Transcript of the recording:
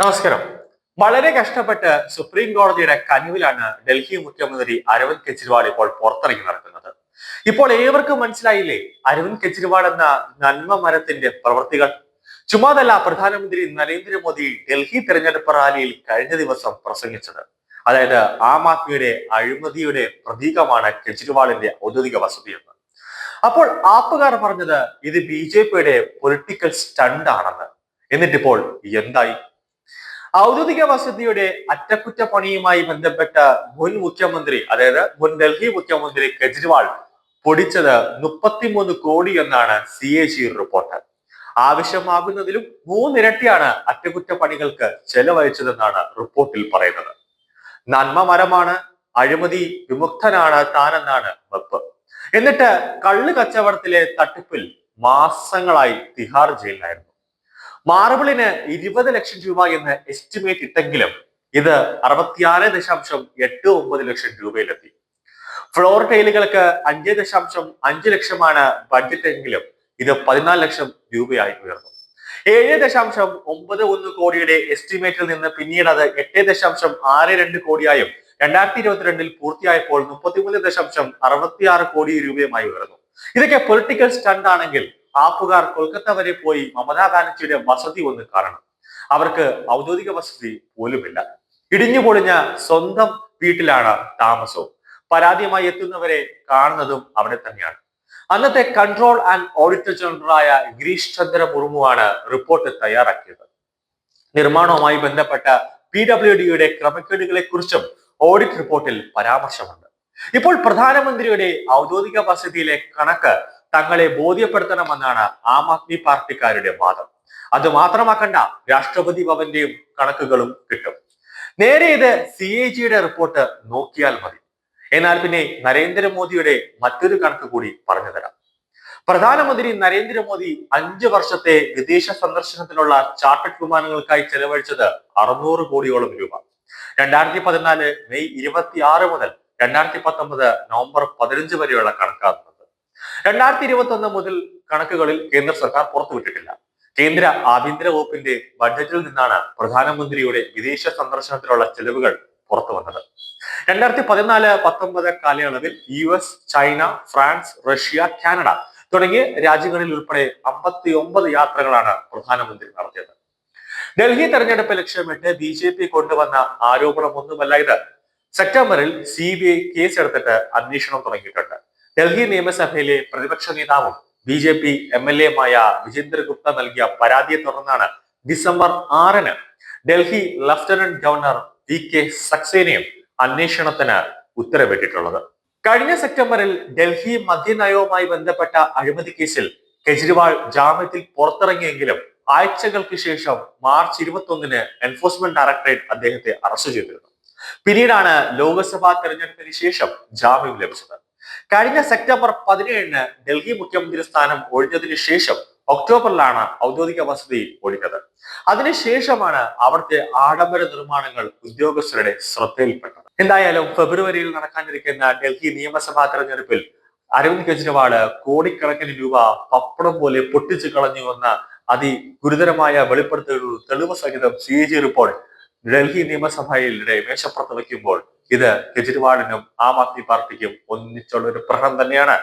നമസ്കാരം. വളരെ കഷ്ടപ്പെട്ട് സുപ്രീം കോടതിയുടെ കനിവിലാണ് ഡൽഹി മുഖ്യമന്ത്രി അരവിന്ദ് കെജ്രിവാൾ ഇപ്പോൾ പുറത്തിറങ്ങി നടക്കുന്നത്. ഇപ്പോൾ ഏവർക്കും മനസ്സിലായില്ലേ? അരവിന്ദ് കെജ്രിവാൾ എന്ന നന്മ മരത്തിന്റെ പ്രവൃത്തികൾ ചുമതല പ്രധാനമന്ത്രി നരേന്ദ്രമോദി ഡൽഹി തെരഞ്ഞെടുപ്പ് റാലിയിൽ കഴിഞ്ഞ ദിവസം പ്രസംഗിച്ചത്. അതായത് ആം ആദ്മിയുടെ അഴിമതിയുടെ പ്രതീകമാണ് കെജ്രിവാളിന്റെ ഔദ്യോഗിക വസതി എന്ന് അപ്പോൾ ആപ്പുകാർ പറഞ്ഞത് ഇത് ബി ജെ പിയുടെ പൊളിറ്റിക്കൽ സ്റ്റണ്ട് ആണെന്ന് എന്നിട്ടിപ്പോൾ എന്തായി? ഔദ്യോഗിക വസതിയുടെ അറ്റകുറ്റപ്പണിയുമായി ബന്ധപ്പെട്ട മുൻ മുഖ്യമന്ത്രി അതായത് മുൻ ഡൽഹി മുഖ്യമന്ത്രി കെജ്രിവാൾ പൊടിച്ചത് മുപ്പത്തിമൂന്ന് കോടി എന്നാണ് സി എ ജി റിപ്പോർട്ട്. ആവശ്യമാകുന്നതിലും മൂന്നിരട്ടിയാണ് അറ്റകുറ്റപ്പണികൾക്ക് ചെലവഴിച്ചതെന്നാണ് റിപ്പോർട്ടിൽ പറയുന്നത്. നന്മ മരമാണ് അഴിമതി വിമുക്തനാണ് താനെന്നാണ് വെപ്പ്. എന്നിട്ട് കള്ളു കച്ചവടത്തിലെ തട്ടിപ്പിൽ മാസങ്ങളായി തിഹാർ ജയിലിലായിരുന്നു. മാർബിളിന് ഇരുപത് ലക്ഷം രൂപ എന്ന് എസ്റ്റിമേറ്റ് ഇട്ടെങ്കിലും ഇത് അറുപത്തിയാറ് ദശാംശം എട്ട് ഒമ്പത് ലക്ഷം രൂപയിലെത്തി. ഫ്ലോർ ടൈലുകൾക്ക് അഞ്ച് ദശാംശം അഞ്ച് ലക്ഷമാണ് ബഡ്ജറ്റ് എങ്കിലും ഇത് പതിനാല് ലക്ഷം രൂപയായി ഉയർന്നു. ഏഴ് ദശാംശം ഒമ്പത് ഒന്ന് കോടിയുടെ എസ്റ്റിമേറ്റിൽ നിന്ന് പിന്നീട് അത് എട്ട് ദശാംശം ആറ് രണ്ട് കോടിയായും രണ്ടായിരത്തി ഇരുപത്തിരണ്ടിൽ പൂർത്തിയായപ്പോൾ മുപ്പത്തിമൂന്ന് ദശാംശം അറുപത്തിയാറ് കോടി രൂപയുമായി ഉയർന്നു. ഇതൊക്കെ പൊളിറ്റിക്കൽ സ്റ്റണ്ട് ആണെങ്കിൽ ആപ്പുകാർ കൊൽക്കത്ത വരെ പോയി മമതാ ബാനർജിയുടെ വസതി ഒന്ന് കാണണം. അവർക്ക് ഔദ്യോഗിക വസതി പോലുമില്ല. ഇടിഞ്ഞു പൊളിഞ്ഞ സ്വന്തം വീട്ടിലാണ് താമസവും. പരാതിയുമായി എത്തുന്നവരെ കാണുന്നതും അവിടെ തന്നെയാണ്. അന്നത്തെ കൺട്രോൾ ആൻഡ് ഓഡിറ്റർ ജനറലായ ഗിരീഷ് ചന്ദ്ര മുർമുവാണ് റിപ്പോർട്ട് തയ്യാറാക്കിയത്. നിർമ്മാണവുമായി ബന്ധപ്പെട്ട പി ഡബ്ല്യു ഡിയുടെ ക്രമക്കേടുകളെ കുറിച്ചും ഓഡിറ്റ് റിപ്പോർട്ടിൽ പരാമർശമുണ്ട്. ഇപ്പോൾ പ്രധാനമന്ത്രിയുടെ ഔദ്യോഗിക വസതിയിലെ കണക്ക് തങ്ങളെ ബോധ്യപ്പെടുത്തണമെന്നാണ് ആം ആദ്മി പാർട്ടിക്കാരുടെ വാദം. അത് മാത്രമാക്കണ്ട രാഷ്ട്രപതി ഭവന്റെയും കണക്കുകളും കിട്ടും. നേരെ ഇത് സി എ ജിയുടെ റിപ്പോർട്ട് നോക്കിയാൽ മതി. എന്നാൽ പിന്നെ നരേന്ദ്രമോദിയുടെ മറ്റൊരു കണക്ക് കൂടി പറഞ്ഞു തരാം. പ്രധാനമന്ത്രി നരേന്ദ്രമോദി അഞ്ചു വർഷത്തെ വിദേശ സന്ദർശനത്തിനുള്ള ചാർട്ടഡ് വിമാനങ്ങൾക്കായി ചെലവഴിച്ചത് അറുന്നൂറ് കോടിയോളം രൂപ. രണ്ടായിരത്തി പതിനാല് മെയ് ഇരുപത്തി ആറ് മുതൽ രണ്ടായിരത്തി പത്തൊമ്പത് നവംബർ പതിനഞ്ച് വരെയുള്ള കണക്കാകുന്നത് രണ്ടായിരത്തി ഇരുപത്തി ഒന്ന് മുതൽ കണക്കുകളിൽ കേന്ദ്ര സർക്കാർ പുറത്തുവിട്ടിട്ടില്ല. കേന്ദ്ര ആഭ്യന്തര വകുപ്പിന്റെ ബഡ്ജറ്റിൽ നിന്നാണ് പ്രധാനമന്ത്രിയുടെ വിദേശ സന്ദർശനത്തിലുള്ള ചെലവുകൾ പുറത്തു വന്നത്. രണ്ടായിരത്തി പതിനാല് പത്തൊമ്പത് കാലയളവിൽ U S China France Russia Canada തുടങ്ങിയ രാജ്യങ്ങളിൽ ഉൾപ്പെടെ അമ്പത്തി ഒമ്പത് യാത്രകളാണ് പ്രധാനമന്ത്രി നടത്തിയത്. ഡൽഹി തെരഞ്ഞെടുപ്പ് ലക്ഷ്യമിട്ട് ബി ജെ പി കൊണ്ടുവന്ന ആരോപണമൊന്നുമല്ല ഇത്. സെപ്റ്റംബറിൽ സി ബി ഐ കേസെടുത്തിട്ട് അന്വേഷണം തുടങ്ങിയിട്ടുണ്ട്. ഡൽഹി നിയമസഭയിലെ പ്രതിപക്ഷ നേതാവും B J P M L എമായ Vijender Gupta നൽകിയ പരാതിയെ തുടർന്നാണ് ഡിസംബർ ആറിന് Delhi lieutenant governor V K സക്സേനയും അന്വേഷണത്തിന് ഉത്തരവിട്ടിട്ടുള്ളത്. കഴിഞ്ഞ സെപ്റ്റംബറിൽ ഡൽഹി മദ്യനയവുമായി ബന്ധപ്പെട്ട അഴിമതി കേസിൽ കെജ്രിവാൾ ജാമ്യത്തിൽ പുറത്തിറങ്ങിയെങ്കിലും ആഴ്ചകൾക്ക് ശേഷം മാർച്ച് ഇരുപത്തി ഒന്നിന് എൻഫോഴ്സ്മെന്റ് ഡയറക്ടറേറ്റ് അദ്ദേഹത്തെ അറസ്റ്റ് ചെയ്തിരുന്നു. പിന്നീടാണ് ലോക്സഭാ തെരഞ്ഞെടുപ്പിന് ശേഷം ജാമ്യം ലഭിച്ചത്. കഴിഞ്ഞ സെപ്റ്റംബർ പതിനേഴിന് ഡൽഹി മുഖ്യമന്ത്രി സ്ഥാനം ഒഴിഞ്ഞതിനു ശേഷം ഒക്ടോബറിലാണ് ഔദ്യോഗിക വസതി ഒഴിഞ്ഞത്. അതിനുശേഷമാണ് അവിടുത്തെ ആഡംബര നിർമ്മാണങ്ങൾ ഉദ്യോഗസ്ഥരുടെ ശ്രദ്ധയിൽപ്പെട്ടത്. എന്തായാലും ഫെബ്രുവരിയിൽ നടക്കാനിരിക്കുന്ന ഡൽഹി നിയമസഭാ തെരഞ്ഞെടുപ്പിൽ അരവിന്ദ് കെജ്രിവാൾ കോടിക്കണക്കിന് രൂപ പപ്പടം പോലെ പൊട്ടിച്ചു കളഞ്ഞു എന്ന അതി ഗുരുതരമായ വെളിപ്പെടുത്തലുകൾ തെളിവ് സഹിതം C A G report Delhi നിയമസഭയിലെ മേശപ്പുറത്ത് വയ്ക്കുമ്പോൾ ഇത് കെജ്രിവാളിനും ആം ആദ്മി പാർട്ടിക്കും ഒന്നിച്ചുള്ള ഒരു പ്രഹരം തന്നെയാണ്.